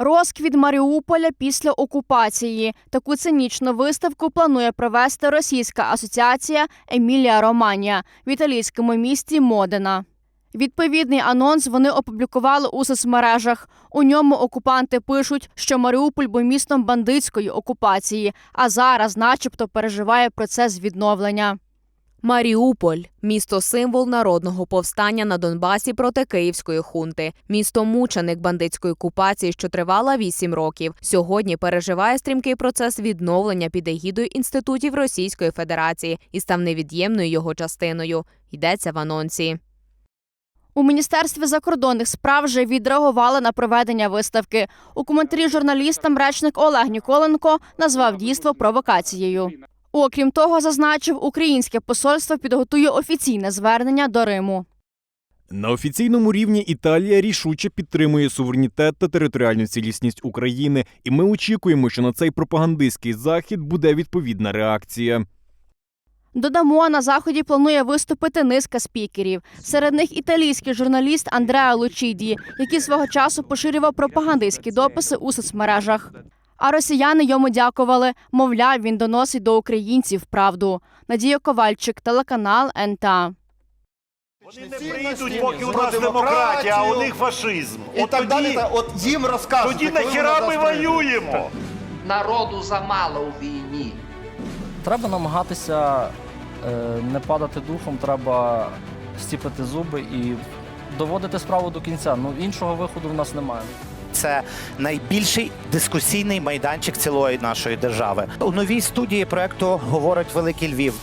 Розквіт Маріуполя після окупації. Таку цинічну виставку планує провести Російська асоціація Емілія Романія в італійському місті Модена. Відповідний анонс вони опублікували у соцмережах. У ньому окупанти пишуть, що Маріуполь був містом бандитської окупації, а зараз, начебто, переживає процес відновлення. Маріуполь місто символ народного повстання на Донбасі проти київської хунти. Місто мученик бандитської окупації, що тривала вісім років. Сьогодні переживає стрімкий процес відновлення під егідою інститутів Російської Федерації і став невід'ємною його частиною. Йдеться в анонсі. У міністерстві закордонних справ вже відреагували на проведення виставки. У коментарі журналістам речник Олег Ніколенко назвав дійство провокацією. Окрім того, зазначив, українське посольство підготує офіційне звернення до Риму. На офіційному рівні Італія рішуче підтримує суверенітет та територіальну цілісність України, і ми очікуємо, що на цей пропагандистський захід буде відповідна реакція. Додамо, на заході планує виступити низка спікерів. Серед них італійський журналіст Андреа Лучіді, який свого часу поширював пропагандистські дописи у соцмережах. А росіяни йому дякували. Мовляв, він доносить до українців правду. Надія Ковальчик, телеканал НТА. Вони не прийдуть, поки у нас демократія, а у них фашизм. І От так тоді, далі, та от їм розкажуть. тоді нахіра ми воюємо? Народу замало у війні. Треба намагатися е, не падати духом, треба стіпити зуби і доводити справу до кінця. Ну іншого виходу в нас немає. Це найбільший дискусійний майданчик цілої нашої держави. У новій студії проекту говорить Великий Львів.